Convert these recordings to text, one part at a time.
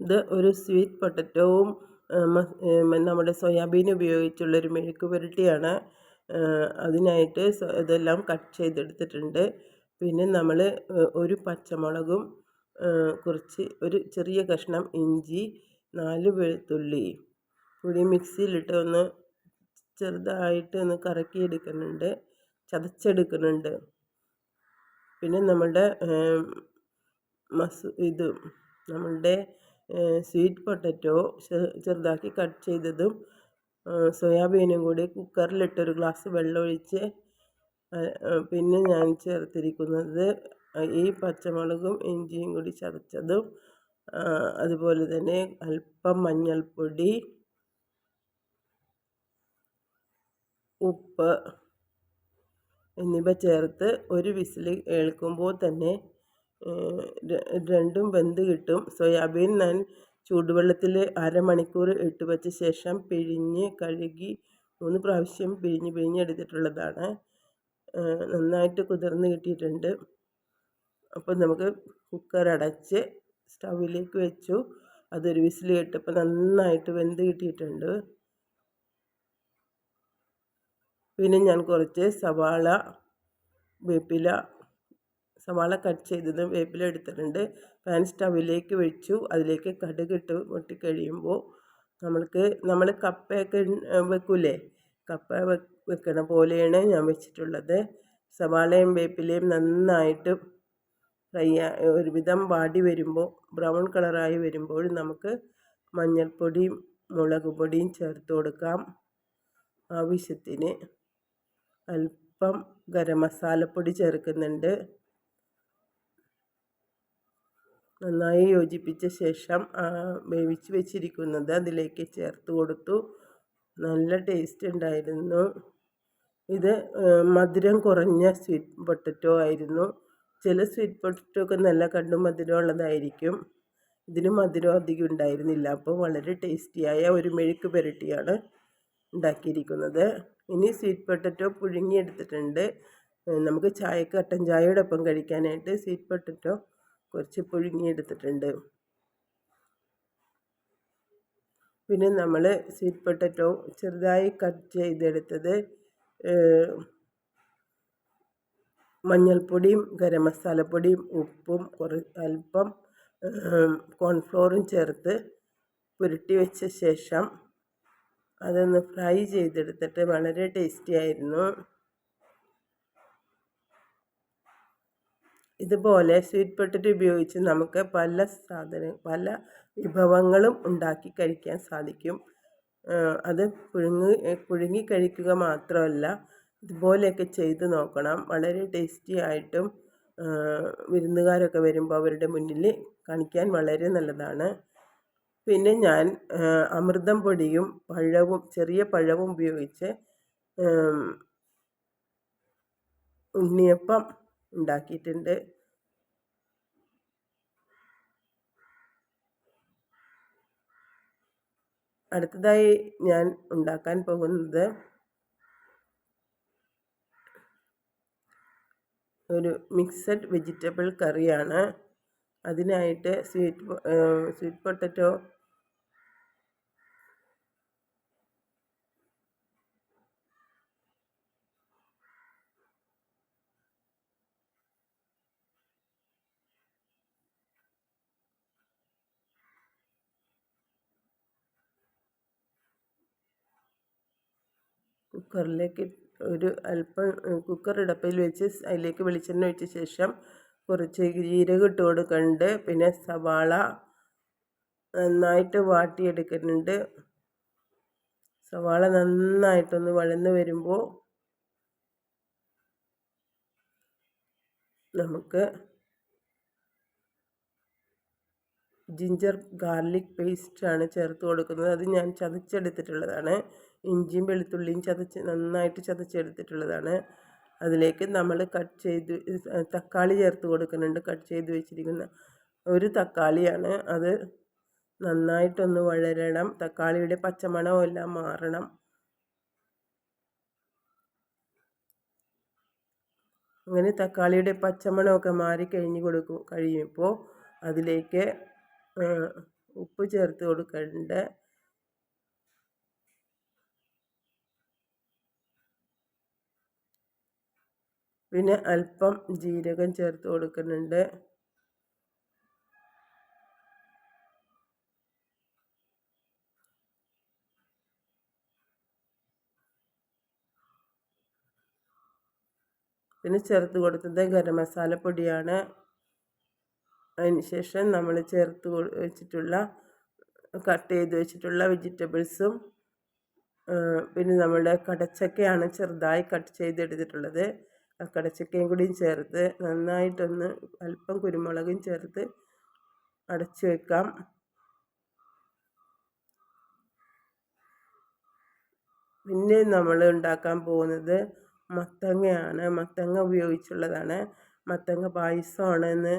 ഇത് ഒരു സ്വീറ്റ് പൊട്ടറ്റോവും നമ്മുടെ സോയാബീൻ ഉപയോഗിച്ചുള്ളൊരു മെഴുക്ക് പുരട്ടിയാണ്. അതിനായിട്ട് ഇതെല്ലാം കട്ട് ചെയ്തെടുത്തിട്ടുണ്ട്. പിന്നെ നമ്മൾ ഒരു പച്ചമുളകും കുറച്ച് ഒരു ചെറിയ കഷ്ണം ഇഞ്ചി നാല് വെളുത്തുള്ളി കൂടി മിക്സിയിലിട്ട് ഒന്ന് ചെറുതായിട്ട് ഒന്ന് കറക്കിയെടുക്കുന്നുണ്ട് ചതച്ചെടുക്കുന്നുണ്ട്. പിന്നെ നമ്മളുടെ മസ് ഇത് നമ്മളുടെ സ്വീറ്റ് പൊട്ടറ്റോ ചെറുതാക്കി കട്ട് ചെയ്തതും സോയാബീനും കൂടി കുക്കറിലിട്ട് ഒരു ഗ്ലാസ് വെള്ളമൊഴിച്ച് പിന്നെ ഞാൻ ചേർത്തിരിക്കുന്നത് ഈ പച്ചമുളകും ഇഞ്ചിയും കൂടി ചതച്ചതും അതുപോലെ തന്നെ അല്പം മഞ്ഞൾപ്പൊടി ഉപ്പ് എന്നിവ ചേർത്ത് ഒരു വിസിൽ ഏൽക്കുമ്പോൾ തന്നെ രണ്ടും വെന്ത് കിട്ടും. സോയാബീൻ ഞാൻ ചൂടുവെള്ളത്തിൽ അരമണിക്കൂർ ഇട്ട് വെച്ച ശേഷം പിഴിഞ്ഞ് കഴുകി മൂന്ന് പ്രാവശ്യം പിഴിഞ്ഞ് പിഴിഞ്ഞ് എടുത്തിട്ടുള്ളതാണ്. നന്നായിട്ട് കുതിർന്ന് കിട്ടിയിട്ടുണ്ട്. അപ്പോൾ നമുക്ക് കുക്കർ അടച്ച് സ്റ്റൗവിലേക്ക് വെച്ചു. അതൊരു വിസിൽ കേട്ടപ്പോൾ നന്നായിട്ട് വെന്ത് കിട്ടിയിട്ടുണ്ട്. പിന്നെ ഞാൻ കുറച്ച് സവാള വേപ്പില സവാള കട്ട് ചെയ്തത് വേപ്പില എടുത്തിട്ടുണ്ട്. പാൻ സ്റ്റവിലേക്ക് വെച്ചു. അതിലേക്ക് കടുകിട്ട് പൊട്ടിക്കഴിയുമ്പോൾ നമ്മൾക്ക് നമ്മൾ കപ്പയൊക്കെ വെക്കൂലേ? കപ്പ വെക്കണ പോലെയാണ് ഞാൻ വെച്ചിട്ടുള്ളത്. സവാളയും വേപ്പിലയും നന്നായിട്ട് ഫ്രൈ ഒരുവിധം വാടി വരുമ്പോൾ ബ്രൗൺ കളറായി വരുമ്പോൾ നമുക്ക് മഞ്ഞൾപ്പൊടിയും മുളക് പൊടിയും ചേർത്ത് കൊടുക്കാം. ആവശ്യത്തിന് അല്പം ഗരം മസാലപ്പൊടി ചേർക്കുന്നുണ്ട്. നന്നായി യോജിപ്പിച്ച ശേഷം വേവിച്ച് വെച്ചിരിക്കുന്നത് അതിലേക്ക് ചേർത്ത് കൊടുത്തു. നല്ല ടേസ്റ്റ് ഉണ്ടായിരുന്നു. ഇത് മധുരം കുറഞ്ഞ സ്വീറ്റ് പൊട്ടറ്റോ ആയിരുന്നു. ചില സ്വീറ്റ് പൊട്ടറ്റോ ഒക്കെ നല്ല കണ്ടു മധുരം ഉള്ളതായിരിക്കും. ഇതിന് മധുരം അധികം ഉണ്ടായിരുന്നില്ല. അപ്പോൾ വളരെ ടേസ്റ്റിയായ ഒരു മെഴുക്ക് പുരട്ടിയാണ് ഉണ്ടാക്കിയിരിക്കുന്നത്. ഇനി സ്വീറ്റ് പൊട്ടറ്റോ പുഴുങ്ങിയെടുത്തിട്ടുണ്ട് നമുക്ക് ചായക്കട്ടൻ കട്ടൻ ചായയോടൊപ്പം കഴിക്കാനായിട്ട് സ്വീറ്റ് പൊട്ടറ്റോ കുറച്ച് പുഴുങ്ങിയെടുത്തിട്ടുണ്ട്. പിന്നെ നമ്മൾ സ്വീറ്റ് പൊട്ടറ്റോ ചെറുതായി കട്ട് ചെയ്തെടുത്തത് മഞ്ഞൾപ്പൊടിയും ഗരം മസാലപ്പൊടിയും ഉപ്പും കുറ അല്പം കോൺഫ്ലോറും ചേർത്ത് പുരട്ടി വെച്ച ശേഷം അതൊന്ന് ഫ്രൈ ചെയ്തെടുത്തിട്ട് വളരെ ടേസ്റ്റി ആയിരുന്നു. ഇതുപോലെ സ്വീറ്റ് പൊട്ടറ്റോ ഉപയോഗിച്ച് നമുക്ക് പല സാധന പല വിഭവങ്ങളും ഉണ്ടാക്കി കഴിക്കാൻ സാധിക്കും. അത് പുഴുങ്ങി പുഴുങ്ങി കഴിക്കുക മാത്രമല്ല ഇതുപോലെയൊക്കെ ചെയ്ത് നോക്കണം. വളരെ ടേസ്റ്റി ആയിട്ടും വിരുന്നുകാരൊക്കെ വരുമ്പോൾ അവരുടെ മുന്നിൽ കാണിക്കാൻ വളരെ നല്ലതാണ്. പിന്നെ ഞാൻ അമൃതം പൊടിയും പഴവും ചെറിയ പഴവും ഉപയോഗിച്ച് ഉണ്ണിയപ്പം ഉണ്ടാക്കിയിട്ടുണ്ട്. അടുത്തതായി ഞാൻ ഉണ്ടാക്കാൻ പോകുന്നത് ഒരു മിക്സഡ് വെജിറ്റബിൾ കറിയാണ്. അതിനായിട്ട് സ്വീറ്റ് സ്വീറ്റ് പൊട്ടറ്റോ കുക്കറിലേക്ക് ഒരു അല്പം കുക്കർ ഇടപ്പയിൽ വെച്ച് അതിലേക്ക് വെളിച്ചെണ്ണ ഒഴിച്ച ശേഷം കുറച്ച് ജീരകം ഇട്ട് കൊടുക്കുന്നുണ്ട് പിന്നെ സവാള നന്നായിട്ട് വാട്ടിയെടുക്കുന്നുണ്ട്. സവാള നന്നായിട്ടൊന്ന് വഴന്ന് വരുമ്പോൾ നമുക്ക് ജിഞ്ചർ ഗാർലിക് പേസ്റ്റാണ് ചേർത്ത് കൊടുക്കുന്നത്. അത് ഞാൻ ചതച്ചെടുത്തിട്ടുള്ളതാണ്. ഇഞ്ചിയും വെളുത്തുള്ളിയും ചതച്ച് നന്നായിട്ട് ചതച്ചെടുത്തിട്ടുള്ളതാണ്. അതിലേക്ക് നമ്മൾ കട്ട് ചെയ്ത് തക്കാളി ചേർത്ത് കൊടുക്കുന്നുണ്ട്. കട്ട് ചെയ്ത് വെച്ചിരിക്കുന്ന ഒരു തക്കാളിയാണ്. അത് നന്നായിട്ടൊന്ന് വളരണം തക്കാളിയുടെ പച്ചമണവും എല്ലാം മാറണം. അങ്ങനെ തക്കാളിയുടെ പച്ചമണമൊക്കെ മാറി കഴിഞ്ഞ് കൊടുക്കും കഴിയുമ്പോൾ അതിലേക്ക് ഉപ്പ് ചേർത്ത് കൊടുക്കുന്നുണ്ട് പിന്നെ അല്പം ജീരകം ചേർത്ത് കൊടുക്കുന്നുണ്ട്. പിന്നെ ചേർത്ത് കൊടുത്തത് ഗരം മസാലപ്പൊടിയാണ് അതിന് ശേഷം നമ്മൾ ചേർത്ത് വെച്ചിട്ടുള്ള കട്ട് ചെയ്ത് വെച്ചിട്ടുള്ള വെജിറ്റബിൾസും പിന്നെ നമ്മുടെ കടച്ചക്കയാണ് ചെറുതായി കട്ട് ചെയ്തെടുത്തിട്ടുള്ളത്. കടച്ചക്കയും കൂടിയും ചേർത്ത് നന്നായിട്ടൊന്ന് അല്പം കുരുമുളകും ചേർത്ത് അടച്ചു വെക്കാം. പിന്നെ നമ്മൾ ഉണ്ടാക്കാൻ പോകുന്നത് മത്തങ്ങയാണ്. മത്തങ്ങ ഉപയോഗിച്ചുള്ളതാണ്. മത്തങ്ങ പായസമാണെന്ന്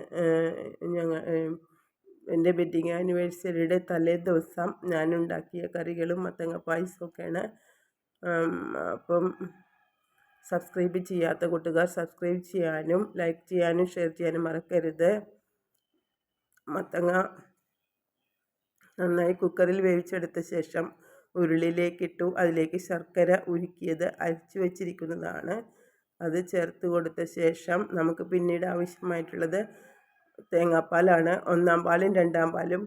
ഞങ്ങൾ എന്റെ വെഡിങ് ആനിവേഴ്സറിയുടെ തലേ ദിവസം ഞാനുണ്ടാക്കിയ കറികളും മത്തങ്ങ പായസമൊക്കെയാണ്. അപ്പം സബ്സ്ക്രൈബ് ചെയ്യാത്ത കൂട്ടുകാർ സബ്സ്ക്രൈബ് ചെയ്യാനും ലൈക്ക് ചെയ്യാനും ഷെയർ ചെയ്യാനും മറക്കരുത്. മത്തങ്ങ നന്നായി കുക്കറിൽ വേവിച്ചെടുത്ത ശേഷം ഉരുളിയിലേക്കിട്ടു അതിലേക്ക് ശർക്കര ഉരുക്കിയത് അരിച്ചു വച്ചിരിക്കുന്നതാണ്. അത് ചേർത്ത് കൊടുത്ത ശേഷം നമുക്ക് പിന്നീട് ആവശ്യമായിട്ടുള്ളത് തേങ്ങാപ്പാലാണ്. ഒന്നാം പാലും രണ്ടാം പാലും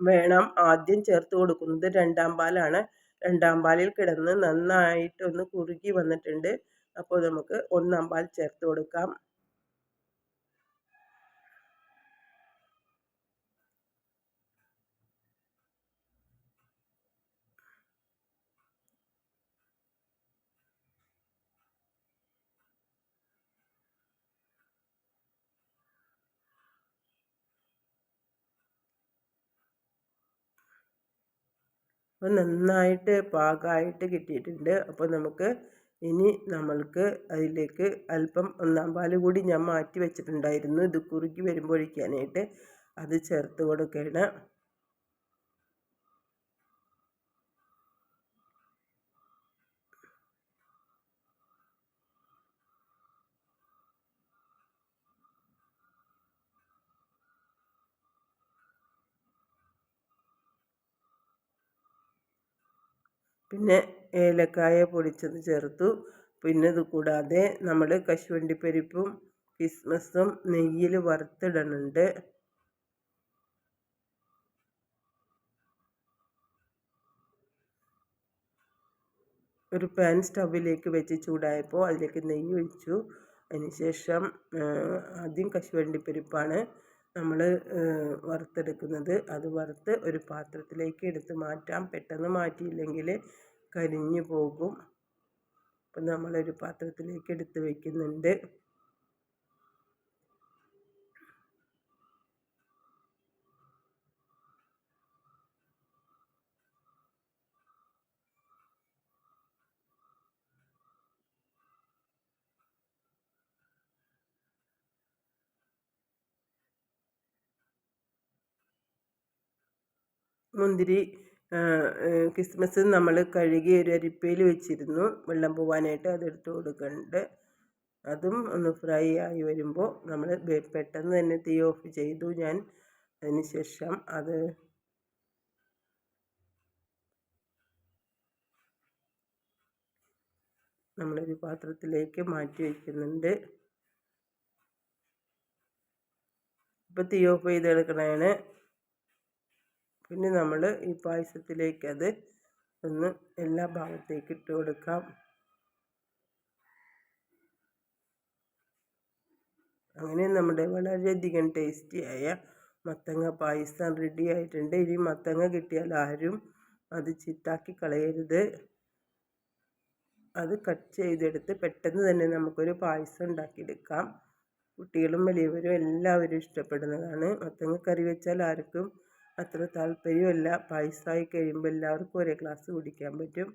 വേണം. ആദ്യം ചേർത്ത് കൊടുക്കുന്നത് രണ്ടാം പാലാണ്. രണ്ടാം പാലിൽ കിടന്ന് നന്നായിട്ടൊന്ന് കുറുകി വന്നിട്ടുണ്ട്. അപ്പോൾ നമുക്ക് ഒന്നാം പാൽ ചേർത്ത് കൊടുക്കാം. അപ്പോൾ നന്നായിട്ട് പാകമായിട്ട് കിട്ടിയിട്ടുണ്ട്. അപ്പോൾ നമുക്ക് ഇനി നമ്മൾക്ക് അതിലേക്ക് അല്പം ഒന്നാം പാൽ കൂടി ഞാൻ മാറ്റി വെച്ചിട്ടുണ്ടായിരുന്നു. ഇത് കുറുകി വരുമ്പോഴേക്കാനായിട്ട് അത് ചേർത്ത് കൊടുക്കണം പിന്നെ ഏലക്കായ പൊടിച്ചത് ചേർത്തു. പിന്നെ ഇത് കൂടാതെ നമ്മൾ കശുവണ്ടിപ്പരിപ്പും കിസ്മസും നെയ്യിൽ വറുത്തിടുന്നുണ്ട് ഒരു പാൻ സ്റ്റൗവിലേക്ക് വെച്ച് ചൂടായപ്പോൾ അതിലേക്ക് നെയ്യ് ഒഴിച്ചു. അതിനുശേഷം ആദ്യം കശുവണ്ടിപ്പരിപ്പാണ് നമ്മൾ വറുത്തെടുക്കുന്നത്. അത് വറുത്ത് ഒരു പാത്രത്തിലേക്ക് എടുത്ത് മാറ്റാം. പെട്ടെന്ന് മാറ്റിയില്ലെങ്കിൽ കരിഞ്ഞു പോകും. അപ്പം നമ്മളൊരു പാത്രത്തിലേക്ക് എടുത്ത് വയ്ക്കുന്നുണ്ട് മുന്തിരി ക്രിസ്മസ് നമ്മൾ കഴുകി ഒരു അരിപ്പയിൽ വെച്ചിരുന്നു. വെള്ളം പോവാനായിട്ട് അതെടുത്ത് കൊടുക്കുന്നുണ്ട് അതും ഒന്ന് ഫ്രൈ ആയി വരുമ്പോൾ നമ്മൾ പെട്ടെന്ന് തന്നെ തീ ഓഫ് ചെയ്തു ഞാൻ. അതിന് ശേഷം അത് നമ്മളൊരു പാത്രത്തിലേക്ക് മാറ്റി വയ്ക്കുന്നുണ്ട് ഇപ്പോൾ തീ ഓഫ് ചെയ്തെടുക്കണതാണ്. പിന്നെ നമ്മൾ ഈ പായസത്തിലേക്ക് അത് ഒന്ന് എല്ലാ ഭാഗത്തേക്ക് ഇട്ട് കൊടുക്കാം. അങ്ങനെ നമ്മുടെ വളരെയധികം ടേസ്റ്റിയായ മത്തങ്ങ പായസം റെഡി ആയിട്ടുണ്ട്. ഇനി മത്തങ്ങ കിട്ടിയാൽ ആരും അത് ചിത്താക്കി കളയരുത്. അത് കട്ട് ചെയ്തെടുത്ത് പെട്ടെന്ന് തന്നെ നമുക്കൊരു പായസം ഉണ്ടാക്കിയെടുക്കാം. കുട്ടികളും വലിയവരും എല്ലാവരും ഇഷ്ടപ്പെടുന്നതാണ്. മത്തങ്ങ കറി വെച്ചാൽ ആർക്കും അത്ര താല്പര്യമല്ല. ആയി കഴിയുമ്പോൾ എല്ലാവർക്കും ഒരേ ഗ്ലാസ് കുടിക്കാൻ പറ്റും.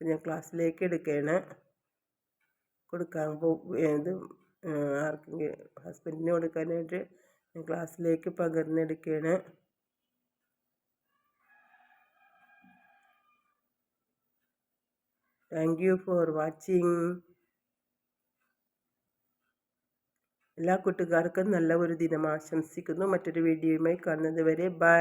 ഞാൻ ക്ലാസ്സിലേക്ക് എടുക്കുകയാണ് കൊടുക്കാൻ പോ ആർക്കെങ്കിലും ഹസ്ബൻഡിന് കൊടുക്കാനായിട്ട് ഞാൻ ക്ലാസ്സിലേക്ക് പകർന്നെടുക്കുകയാണ് താങ്ക് യു ഫോർ വാച്ചിങ് എല്ലാ കൂട്ടുകാർക്കും നല്ല ഒരു ദിനം ആശംസിക്കുന്നു. മറ്റൊരു വീഡിയോയുമായി കാണുന്നത് വരെ ബൈ